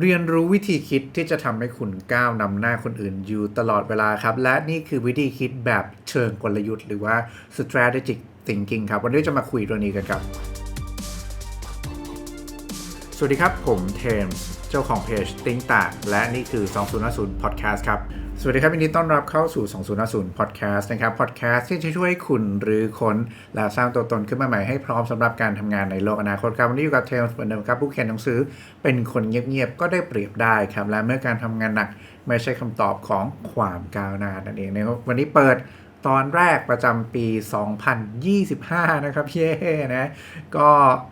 เรียนรู้วิธีคิดที่จะทำให้คุณก้าวนำหน้าคนอื่นอยู่ตลอดเวลาครับ และนี่คือวิธีคิดแบบเชิงกลยุทธ์ หรือว่า strategic thinking ครับ วันนี้จะมาคุยตัวนี้กันครับ สวัสดีครับ ผมเทมส์เจ้าของเพจติ้งต่างและนี่คือ 2050 Podcast ครับ สวัสดีครับยินดีต้อนรับเข้าสู่ 2050 Podcast นะครับ Podcast ที่จะช่วยคุณหรือคนและสร้างตัวตนขึ้นมาใหม่ให้พร้อมสำหรับการทำงานในโลกอนาคตครับวันนี้อยู่กับเทมส์เหมือนเดิมครับผู้เขียนหนังสือเป็นคนเงียบๆ ก็ได้เปรียบได้ครับ และเมื่อการทำงานหนักไม่ใช่คำตอบของความก้าวหน้านั่นเองนะครับวันนี้เปิดตอนแรกประจำปี 2025 นะครับเย้นะก็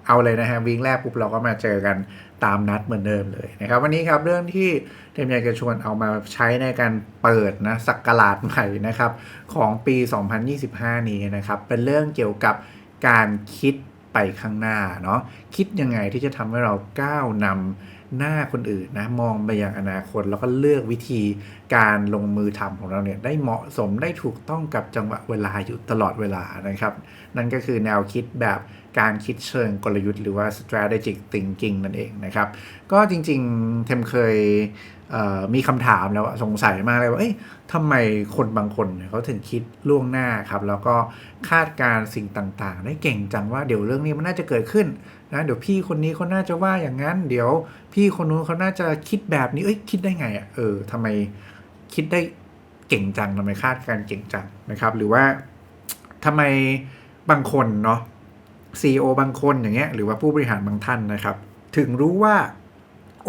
เอาเลยนะฮะวิ่งแรกปุ๊บเราก็มาเจอกัน ตามนัดเหมือนเดิมเลยนะครับ วันนี้ครับเรื่องที่เทมอยากจะชวนเอามาใช้ในการเปิดนะสักราชใหม่นะครับของปี 2025 นี้นะครับ เป็นเรื่องเกี่ยวกับการคิดไปข้างหน้าเนาะคิดยังไงที่จะทำให้เราก้าวนำ หน้าคนอื่นนะมองไปยังอนาคต แล้วก็เลือกวิธีการลงมือทำของเราเนี่ยได้เหมาะสมได้ถูกต้องกับจังหวะเวลาอยู่ตลอดเวลานะครับ นั่นก็คือแนวคิดแบบการคิดเชิงกลยุทธ์หรือว่า strategic thinking นั่นเองนะครับ ก็จริงๆเทมเคย มีคำถามแล้วสงสัยมากเลยว่าเอ๊ะทำไมคนบางคนเขาถึงคิดล่วงหน้าครับ แล้วก็คาดการสิ่งต่างๆ ได้เก่งจังว่าเดี๋ยวเรื่องนี้มันน่าจะเกิดขึ้นนะเดี๋ยวพี่คนนี้เขาน่าจะว่าอย่างนั้น เดี๋ยวพี่คนนู้นเขาน่าจะคิดแบบนี้เอ้ยคิดได้ไงอะเออทำไมคิดได้เก่งจังทำไมคาดการเก่งจังนะครับ หรือว่าทำไมบางคนเนาะ CEO บางคนอย่างเงี้ยหรือว่าผู้บริหารบางท่านนะครับ ถึงรู้ว่า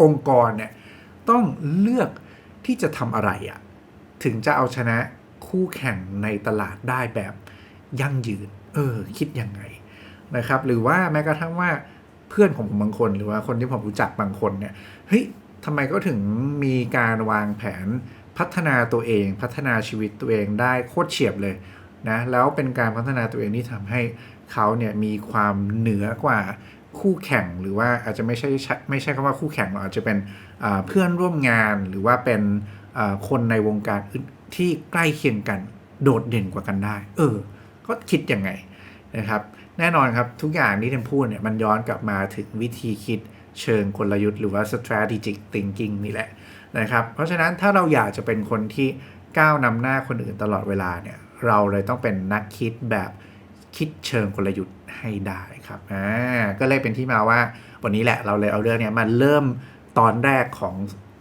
องค์กรเนี่ย ต้องเลือกที่จะทำอะไรอะ่ะถึงจะเอาชนะคู่แข่งในตลาดได้แบบยั่งยืน เออ คิดยังไงนะครับ หรือว่าแม้กระทั่งว่าเพื่อนของผมบางคน หรือว่าคนที่ผมรู้จักบางคนเนี่ย เฮ้ยทำไมก็ถึงมีการวางแผนพัฒนาตัวเอง พัฒนาชีวิตตัวเองได้โคตรเฉียบเลยนะ แล้วเป็นการพัฒนาตัวเองที่ทำให้เขาเนี่ยมีความเหนือกว่า คู่แข่งหรือว่าอาจจะไม่ใช่ไม่ใช่คำว่าคู่แข่งหรอกอาจจะเป็นเพื่อนร่วมงานหรือว่าเป็นคนในวงการที่ใกล้เคียงกันโดดเด่นกว่ากันได้ เออ ก็คิดยังไงนะครับ แน่นอนครับทุกอย่างที่ท่านพูดเนี่ยมันย้อนกลับมาถึงวิธีคิดเชิงกลยุทธ์หรือว่า strategic thinking นี่แหละนะครับ เพราะฉะนั้นถ้าเราอยากจะเป็นคนที่ก้าวนำหน้าคนอื่นตลอดเวลาเนี่ย เราเลยต้องเป็นนักคิดแบบ คิดเชิงกลยุทธ์ให้ได้ครับอ่าก็เลยเป็นที่มาว่าวันนี้แหละเราเลยเอาเรื่องนี้มาเริ่มตอนแรกของ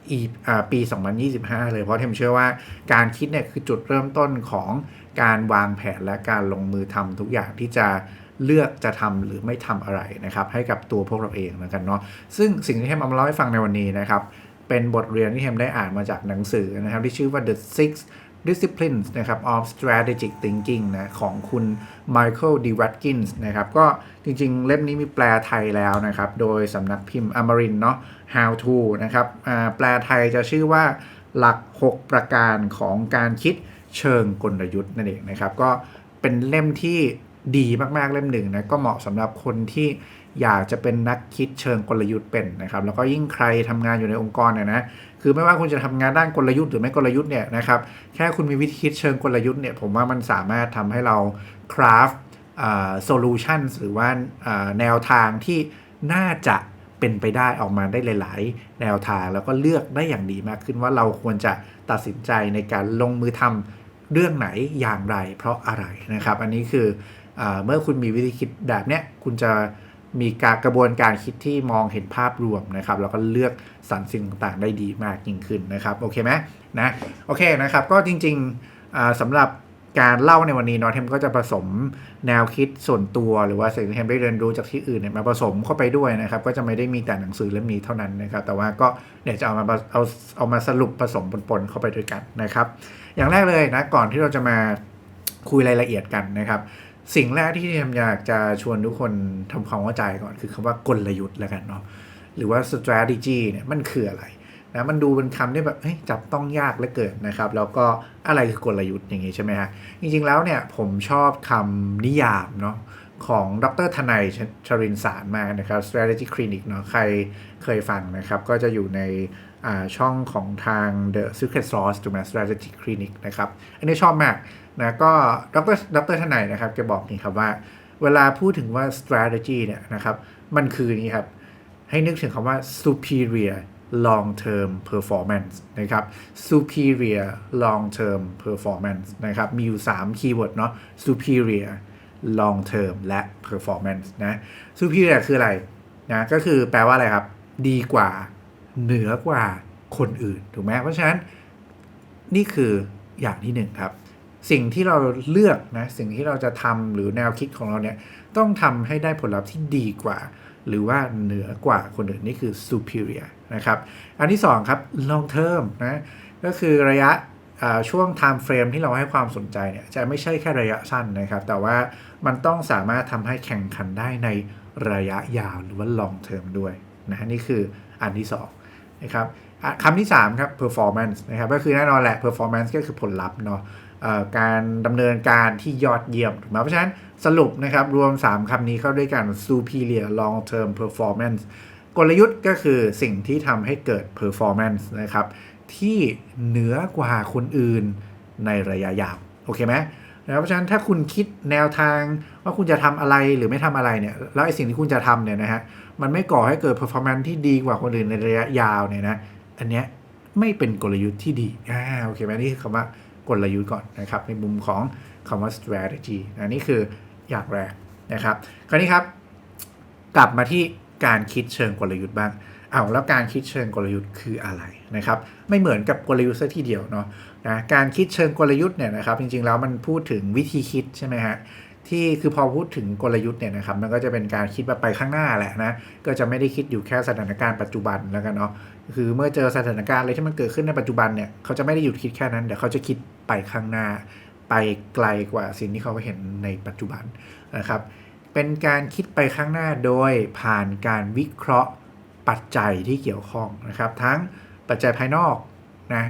อีปี 2025 เลยเพราะเทมเชื่อว่าการคิดเนี่ยคือจุดเริ่มต้นของการวางแผนและการลงมือทำทุกอย่างที่จะเลือกจะทำหรือไม่ทำอะไรนะครับ ให้กับตัวพวกเราเองแล้วกันเนาะซึ่งสิ่งที่เทมเอามาเล่าให้ฟังในวันนี้นะครับ เป็นบทเรียนที่เทมได้อ่านมาจากหนังสือนะครับ ที่ชื่อว่า The Six Disciplines นะครับ of Strategic Thinking นะของคุณ Michael D. Watkins นะครับ ก็จริงๆ เล่มนี้มีแปลไทยแล้วนะครับ โดยสำนักพิมพ์อมรินเนาะ How to นะครับแปลไทยจะชื่อว่าหลัก 6 ประการของการคิดเชิงกลยุทธ์นั่นเองนะครับ ก็เป็นเล่มที่ดีมากๆเล่มหนึ่งนะ ก็เหมาะสำหรับคนที่ อยากจะเป็นนักคิดเชิงกลยุทธ์เป็นนะครับแล้วก็ยิ่งใครทำงานอยู่ในองค์กรเนี่ยนะคือไม่ว่าคุณจะทำงานด้านกลยุทธ์หรือไม่กลยุทธ์เนี่ยนะครับแค่คุณมีวิธีคิดเชิงกลยุทธ์เนี่ยผมว่ามันสามารถทำให้เราคราฟโซลูชันหรือว่าแนวทางที่น่าจะเป็นไปได้ออกมาได้หลาย ๆ แนวทางแล้วก็เลือกได้อย่างดีมากขึ้นว่าเราควรจะตัดสินใจในการลงมือทำเรื่องไหนอย่างไร เพราะอะไรนะครับ อันนี้คืออเมื่อคุณมีวิธีคิดแบบเนี้ยคุณจะ มีการกระบวนการคิดที่มองเห็นภาพรวมนะครับ แล้วก็เลือกสรรสิ่งต่างๆ ได้ดีมากยิ่งขึ้นนะครับโอเคไหมนะโอเคนะครับก็จริงๆสำหรับการเล่าในวันนี้เนาะเทมก็จะผสมแนวคิดส่วนตัวหรือว่าสิ่งที่เทมได้เรียนรู้จากที่อื่นเนี่ยมาผสมเข้าไปด้วยนะครับ ก็จะไม่ได้มีแต่หนังสือเล่มนี้เท่านั้นนะครับ แต่ว่าก็เดี๋ยวจะเอามาเอาเอามาสรุปผสมปนๆเข้าไปด้วยกันนะครับ อย่างแรกเลยนะก่อนที่เราจะมาคุยรายละเอียดกันนะครับ สิ่งแรกที่ทำอยากจะชวนทุกคนทำความเข้าใจก่อนคือคำว่ากลยุทธ์แล้วกันเนาะหรือว่า strategy เนี่ยมันคืออะไรนะมันดูเป็นคำที่แบบจับต้องยากเหลือเกินนะครับ แล้วก็อะไรคือกลยุทธ์อย่างงี้ใช่ไหมฮะจริงๆแล้วเนี่ยผมชอบคำนิยามเนาะของดรทนายชรินสารมานะครับ strategy clinic เนาะใครเคยฟังนะครับ ก็จะอยู่ในช่องของทาง The Secret Sauce ถูกไหม strategy clinic นะครับ อันนี้ชอบมาก นะก็ดรดรทนายนะครับจะบอกนี่ครับว่า เวลาพูดถึงว่า strategy เนี่ยนะครับมันคือนี่ครับ ให้นึกถึงคำว่า superior long term performance นะครับ superior long term performance นะครับ มีอยู่ 3 คีย์เวิร์ดเนาะ superior long term และ performance นะ superior คืออะไรนะก็คือแปลว่าอะไรครับ ดีกว่าเหนือกว่าคนอื่น ถูกไหมเพราะฉะนั้นนี่คืออย่างที่หนึ่งครับ สิ่งที่เราเลือกนะสิ่งที่เราจะทำหรือแนวคิดของเราเนี่ยต้องทำให้ได้ผลลัพธ์ที่ดีกว่า หรือว่าเหนือกว่าคนอื่นนี่คือ superior นะครับ อันที่2ครับ long term นะก็คือระยะช่วง time frame ที่เราให้ความสนใจเนี่ยจะไม่ใช่แค่ระยะสั้นนะครับ แต่ว่ามันต้องสามารถทำให้แข่งขันได้ในระยะยาวหรือว่า long term ด้วยนะนี่คืออันที่2นะครับคำที่3ครับ performance นะครับก็คือแน่นอนแหละ performance ก็คือผลลัพธ์เนาะ การดำเนินการที่ยอดเยี่ยมถูกไหมเพราะฉะนั้นสรุปนะครับรวม 3 คำนี้เข้าด้วยกัน superior long term performance กลยุทธ์ก็คือสิ่งที่ทำให้เกิด performance นะครับ ที่เหนือกว่าคนอื่นในระยะยาว โอเคไหมนะเพราะฉะนั้นถ้าคุณคิดแนวทางว่าคุณจะทำอะไรหรือไม่ทำอะไรเนี่ย แล้วไอ้สิ่งที่คุณจะทำเนี่ยนะฮะ มันไม่ก่อให้เกิด performance ที่ดีกว่าคนอื่นในระยะยาวเนี่ยนะ อันเนี้ยไม่เป็นกลยุทธ์ที่ดี อ่า โอเคไหมนี่คือคำว่า กลยุทธ์ก่อนนะครับ ในมุมของคำว่า strategy นะนี่คืออย่างแรกนะครับ คราวนี้ครับ กลับมาที่การคิดเชิงกลยุทธ์บ้างเอาแล้วการคิดเชิงกลยุทธ์คืออะไรนะครับ ไม่เหมือนกับกลยุทธ์ซะทีเดียวเนาะนะการคิดเชิงกลยุทธ์เนี่ยนะครับ จริงๆแล้วมันพูดถึงวิธีคิดใช่ไหมฮะ ที่คือพอพูดถึงกลยุทธ์เนี่ยนะครับมันก็จะเป็นการคิดแบบไปข้างหน้าแหละนะก็จะไม่ได้คิดอยู่แค่สถานการณ์ปัจจุบันแล้วกันเนาะคือเมื่อเจอสถานการณ์อะไรที่มันเกิดขึ้นในปัจจุบันเนี่ยเขาจะไม่ได้หยุดคิดแค่นั้นเดี๋ยวเขาจะคิดไปข้างหน้า ไปไกลกว่าสิ่งที่เขาเห็นในปัจจุบันนะครับ เป็นการคิดไปข้างหน้าโดยผ่านการวิเคราะห์ปัจจัยที่เกี่ยวข้องนะครับ ทั้งปัจจัยภายนอกนะ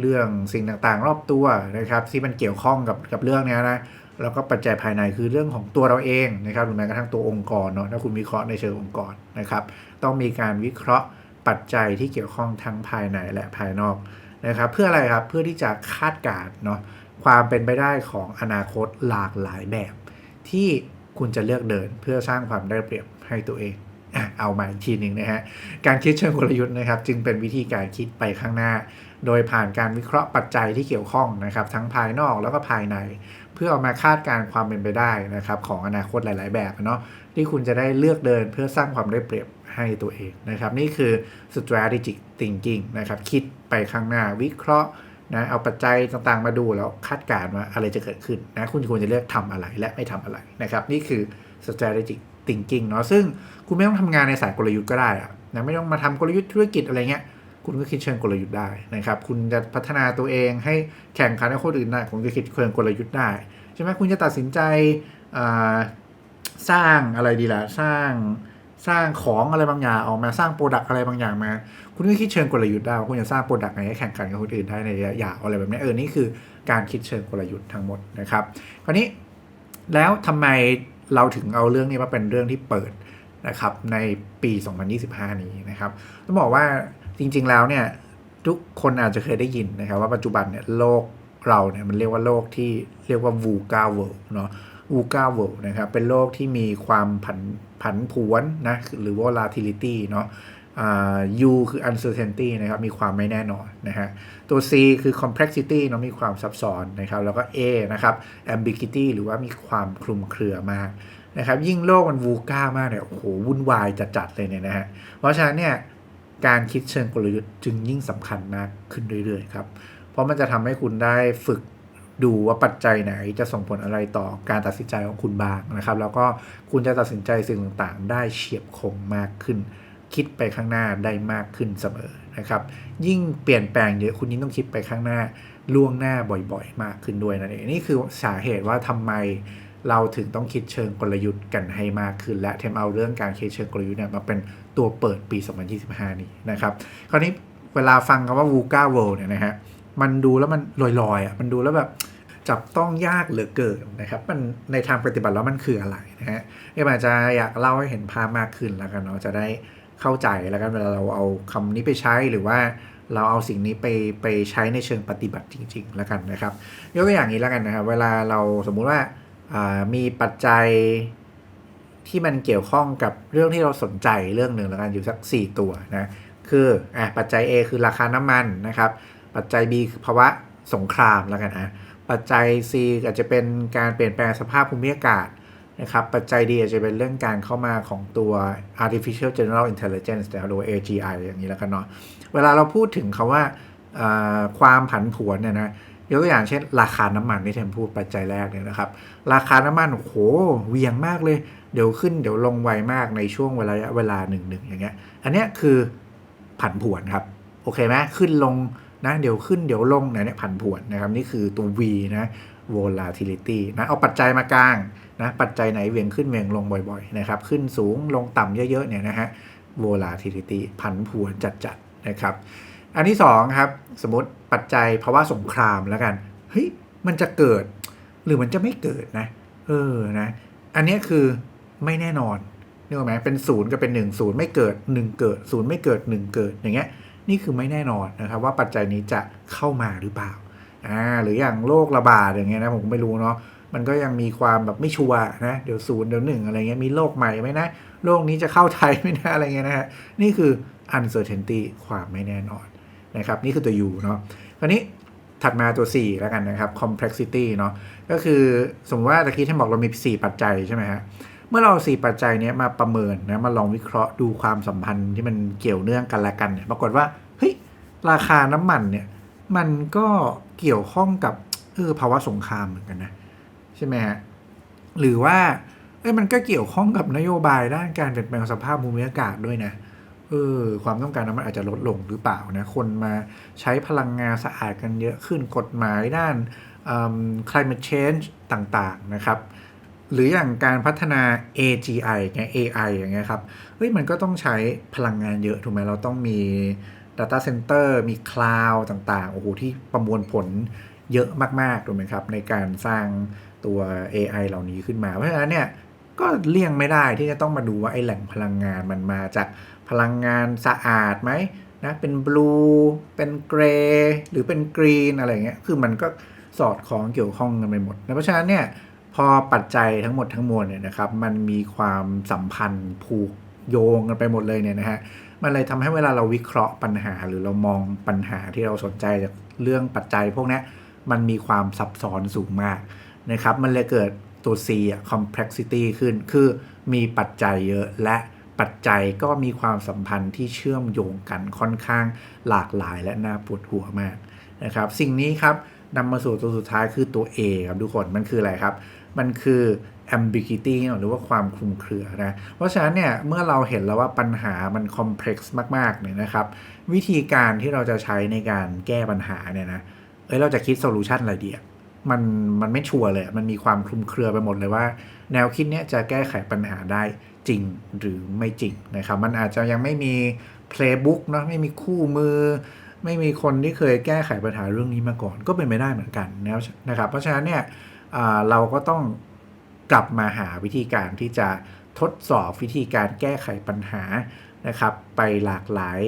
เรื่องสิ่งต่างๆ รอบตัวนะครับ ที่มันเกี่ยวข้องกับกับเรื่องนี้นะ แล้วก็ปัจจัยภายในคือเรื่องของตัวเราเองนะครับหรือแม้กระทั่งตัวองค์กรเนาะถ้าคุณวิเคราะห์ในเชิงองค์กรนะครับ ต้องมีการวิเคราะห์ปัจจัยที่เกี่ยวข้องทั้งภายในและภายนอกนะครับ เพื่ออะไรครับเพื่อที่จะคาดการณ์เนาะความเป็นไปได้ของอนาคตหลากหลายแบบ ที่คุณจะเลือกเดินเพื่อสร้างความได้เปรียบให้ตัวเองเอามาอีกทีหนึ่งนะฮะ การคิดเชิงกลยุทธ์นะครับ จึงเป็นวิธีการคิดไปข้างหน้า โดยผ่านการวิเคราะห์ปัจจัยที่เกี่ยวข้องนะครับ ทั้งภายนอกแล้วก็ภายใน พื่อเอามาคาดการความเป็นไปได้นะครับของอนาคตหลาย ๆ แบบเนาะที่คุณจะได้เลือกเดินเพื่อสร้างความได้เปรียบให้ตัวเองนะครับ นี่คือ strategic thinking นะครับคิดไปข้างหน้าวิเคราะห์นะเอาปัจจัยต่างๆมาดูแล้วคาดการณ์ว่าอะไรจะเกิดขึ้นนะคุณควรจะเลือกทำอะไรและไม่ทำอะไรนะครับ นี่คือ strategic thinking เนาะซึ่งคุณไม่ต้องทำงานในสายกลยุทธ์ก็ได้อะนะไม่ต้องมาทำกลยุทธ์ธุรกิจอะไรเงี้ย คุณก็คิดเชิงกลยุทธ์ได้นะครับ คุณจะพัฒนาตัวเองให้แข่งขันกับคนอื่นได้คุณก็คิดเชิงกลยุทธ์ได้ใช่ไหมคุณจะตัดสินใจสร้างอะไรดีล่ะสร้างสร้างของอะไรบางอย่างออกมาสร้างโปรดักต์อะไรบางอย่างมา คุณก็คิดเชิงกลยุทธ์ได้ว่าคุณจะสร้างโปรดักต์ไหนให้แข่งขันกับคนอื่นได้ในระยะยาวอะไรแบบนี้เออนี่คือการคิดเชิงกลยุทธ์ทั้งหมดนะครับคราวนี้แล้วทำไมเราถึงเอาเรื่องนี้มาเป็นเรื่องที่เปิดนะครับในปี 2025 นี้นะครับต้องบอกว่า จริงๆแล้วเนี่ยทุกคนอาจจะเคยได้ยินนะครับว่าปัจจุบันเนี่ยโลกเราเนี่ยมันเรียกว่าโลกที่เรียกว่า VUCA world เนาะ VUCA world นะครับเป็นโลกที่มีความผันผันผวนนะหรือว่า volatility เนาะอ่า U คือ uncertainty นะครับมีความไม่แน่นอนนะฮะตัว C คือ complexity เนาะมีความซับซ้อนนะครับแล้วก็ A นะครับ ambiguity หรือว่ามีความคลุมเครือมากนะครับยิ่งโลกมันวูก้ามากเนี่ยโอ้โหวุ่นวายจัดๆเลยเนี่ยนะฮะเพราะฉะนั้นเนี่ย การคิดเชิงกลยุทธ์จึงยิ่งสำคัญมากขึ้นเรื่อยๆครับ เพราะมันจะทำให้คุณได้ฝึกดูว่าปัจจัยไหนจะส่งผลอะไรต่อการตัดสินใจของคุณบ้างนะครับ แล้วก็คุณจะตัดสินใจสิ่งต่างๆ ได้เฉียบคมมากขึ้น คิดไปข้างหน้าได้มากขึ้นเสมอนะครับ ยิ่งเปลี่ยนแปลงเยอะคุณยิ่งต้องคิดไปข้างหน้าล่วงหน้าบ่อยๆ มากขึ้นด้วยนั่นเองนี่คือสาเหตุว่าทำไม เราถึงต้องคิดเชิงกลยุทธ์กันให้มากขึ้น และเทมเอาเรื่องการคิดเชิงกลยุทธ์เนี่ยมาเป็นตัวเปิดปี 2025 นี้นะครับ คราวนี้เวลาฟังคำว่า VUCA World เนี่ยนะฮะมันดูแล้วมันลอยๆอะมันดูแล้วแบบจับต้องยากเหลือเกินนะครับ มันในทางปฏิบัติแล้วมันคืออะไรนะฮะเอ็มอาจจะอยากเล่าให้เห็นภาพมากขึ้นแล้วกันเนาะจะได้เข้าใจแล้วกันเวลาเราเอาคำนี้ไปใช้หรือว่าเราเอาสิ่งนี้ไปไปใช้ในเชิงปฏิบัติจริง ๆ แล้วกันนะครับยกตัวอย่างนี้แล้วกันนะครับ เวลาเราสมมุติว่า มีปัจจัยที่มันเกี่ยวข้องกับเรื่องที่เราสนใจเรื่องหนึ่งแล้วกันอยู่สัก 4 ตัวนะคืออะปัจจัย A คือราคาน้ำมันนะครับ ปัจจัย B คือภาวะสงครามแล้วกันอะปัจจัย C อาจจะเป็นการเปลี่ยนแปลงสภาพภูมิอากาศนะครับ ปัจจัย D อาจจะเป็นเรื่องการเข้ามาของตัว artificial general intelligence หรือ AGI อย่างนี้แล้วกันเนาะเวลาเราพูดถึงคาว่าความผันผวนเนี่ยนะ ยกตัวอย่างเช่น ราคาน้ำมันที่เทมพูดปัจจัยแรกเนี่ยนะครับ ราคาน้ำมันโอ้โหเวียงมากเลย เดี๋ยวขึ้นเดี๋ยวลงไวมากในช่วงเวลาเวลาหนึ่งหนึ่งอย่างเงี้ย อันเนี้ยคือผันผวนครับ โอเคไหมขึ้นลงนะเดี๋ยวขึ้นเดี๋ยวลงเนี่ยผันผวนนะครับ นี่คือตัว V นะ volatility นะเอาปัจจัยมากลางนะปัจจัยไหนเวียงขึ้นเวียงลงบ่อยๆนะครับขึ้นสูงลงต่ำเยอะๆเนี่ยนะฮะ volatility ผันผวนจัดๆนะครับ อันที่2ครับสมมติปัจจัยภาวะสงครามแล้วกันเฮ้ยมันจะเกิด หรือมันจะไม่เกิดนะ เออนะ อันนี้คือไม่แน่นอนนึกออกไหมเป็นศูนย์กับเป็น1นศูนย์ไม่เกิด1เกิดศูนย์ไม่เกิด1เกิดอย่างเงี้ยนี่คือไม่แน่นอนนะครับว่าปัจจัยนี้จะเข้ามาหรือเปล่าอ่าหรืออย่างโรคระบาดอย่างเงี้ยนะผมไม่รู้เนาะมันก็ยังมีความแบบไม่ชัวร์นะเดี๋ยวศูนย์เดี๋ยวหนึ่งอะไรเงี้ยมีโรคใหม่ไหมนะโรคนี้จะเข้าไทยไหมนะอะไรเงี้ยนะฮะนี่คือ uncertainty ความไม่แน่นอน นะครับนี่คือตัว U เนาะคราวนี้ถัดมาตัว 4 แล้วกันนะครับ complexity เนาะก็คือสมมติว่าตะกี้ท่านบอกเรามี 4 ปัจจัยใช่ไหมฮะเมื่อเรา 4 ปัจจัยนี้มาประเมินนะมาลองวิเคราะห์ดูความสัมพันธ์ที่มันเกี่ยวเนื่องกันละกันเนี่ยปรากฏว่าเฮ้ยราคาน้ำมันเนี่ยมันก็เกี่ยวข้องกับเออภาวะสงครามเหมือนกันนะใช่ไหมฮะหรือว่าเอ้ยมันก็เกี่ยวข้องกับนโยบายด้านการเปลี่ยนแปลงสภาพภูมิอากาศด้วยนะเออความต้องการน้ำมันอาจจะลดลงหรือเปล่านะคนมาใช้พลังงานสะอาดกันเยอะขึ้นกฎหมายด้าน climate change ต่างๆนะครับ หรืออย่างการพัฒนา AGI ไง AI อย่างเงี้ยครับเฮ้ยมันก็ต้องใช้พลังงานเยอะถูกไหมเราต้องมี Data Center มี Cloud ต่างๆโอ้โหที่ประมวลผลเยอะมากๆถูกไหมครับ ในการสร้างตัว AI เหล่านี้ขึ้นมา เพราะฉะนั้นเนี่ยก็เลี่ยงไม่ได้ที่จะต้องมาดูว่าไอ้แหล่งพลังงานมันมาจาก พลังงานสะอาดไหมนะเป็นบลูเป็นเกรย์หรือเป็นกรีนอะไรเงี้ยคือมันก็สอดคล้องเกี่ยวข้องกันไปหมดเพราะฉะนั้นเนี่ยพอปัจจัยทั้งหมดทั้งมวลเนี่ยนะครับมันมีความสัมพันธ์ผูกโยงกันไปหมดเลยเนี่ยนะฮะมันเลยทำให้เวลาเราวิเคราะห์ปัญหา หรือเรามองปัญหาที่เราสนใจจากเรื่องปัจจัย พวกนี้มันมีความซับซ้อนสูงมากนะครับมันเลยเกิดตัว C อะ complexity ขึ้น คือมีปัจจัยเยอะและ ปัจจัยก็มีความสัมพันธ์ที่เชื่อมโยงกันค่อนข้างหลากหลายและน่าปวดหัวมากนะครับ สิ่งนี้ครับนำมาสู่ตัวสุดท้ายคือตัว A ครับทุกคนมันคืออะไรครับ มันคือ ambiguity หรือว่าความคลุมเครือนะเพราะฉะนั้นเนี่ยเมื่อเราเห็นแล้วว่าปัญหามัน complex มากๆเนี่ยนะครับ วิธีการที่เราจะใช้ในการแก้ปัญหาเนี่ยนะเอ้ยเราจะคิดโซลูชันอะไรดีมันมันไม่ชัวร์เลย มันมีความคลุมเครือไปหมดเลยว่า แนวคิดเนี้ยจะแก้ไขปัญหาได้จริงหรือไม่จริงนะครับ มันอาจจะยังไม่มี playbook เนาะไม่มีคู่มือ ไม่มีคนที่เคยแก้ไขปัญหาเรื่องนี้มาก่อน ก็เป็นไม่ได้เหมือนกันนะครับ เพราะฉะนั้นเนี่ยเราก็ต้องกลับมาหาวิธีการที่จะทดสอบวิธีการแก้ไขปัญหานะครับ ไปหลากหลาย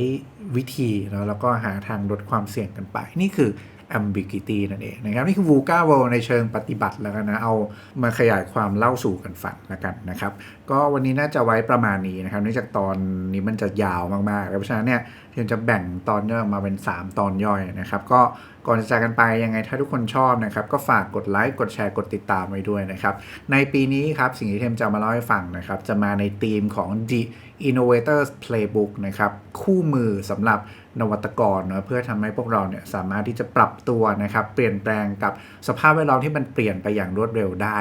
วิธีแล้วแล้วก็หาทางลดความเสี่ยงกันไป นี่คือ ambiguity นั่นเองนะครับนี่คือ VUCA world ในเชิงปฏิบัติแล้วกันนะ เอามาขยายความเล่าสู่กันฟังแล้วกันนะครับ ก็วันนี้น่าจะไว้ประมาณนี้นะครับเนื่องจากตอนนี้มันจะยาวมากๆเพราะฉะนั้นเนี่ยเทียนจะแบ่งตอนย่อยมาเป็น 3 ตอนย่อยนะครับก็ก่อนจะจากกันไปยังไงถ้าทุกคนชอบนะครับ ก็ฝากกดไลค์กดแชร์กดติดตามไว้ด้วยนะครับในปีนี้ครับสิ่งที่เทมจะมาเล่าให้ฟังนะครับจะมาในธีมของ The Innovators Playbook นะครับคู่มือสำหรับนวัตกรเนะเพื่อทำให้พวกเราเนี่ยสามารถที่จะปรับตัวนะครับเปลี่ยนแปลงกับสภาพแวดล้อมที่มันเปลี่ยนไปอย่างรวดเร็วได้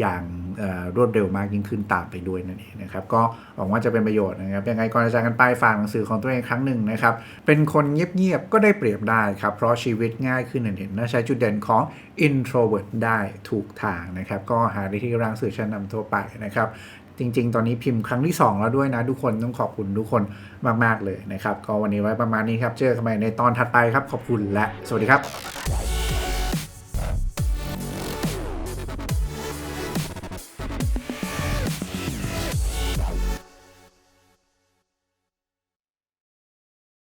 อย่างรวดเร็วมากยิ่งขึ้นตามไปด้วยนั่นเองนะครับก็หวังว่าจะเป็นประโยชน์นะครับยังไงก่อนจะจากกันไปฝากหนังสือของตัวเองครั้งหนึ่งนะครับเป็นคนเงียบๆก็ได้เปรียบได้ครับเพราะชีวิตง่ายขึ้นเห็นและใช้จุดเด่นของ introvert ได้ถูกทางนะครับก็หาได้ที่ร้านสื่อชั้นนำทั่วไปนะครับ จริง ๆ ตอนนี้พิมพ์ครั้งที่ 2 แล้วด้วยนะ ทุกคนต้องขอบคุณทุกคนมาก ๆ เลยนะครับ ก็วันนี้ไว้ประมาณนี้ครับ เจอกันใหม่ในตอนถัดไปครับ ขอบคุณและ สวัสดีครับ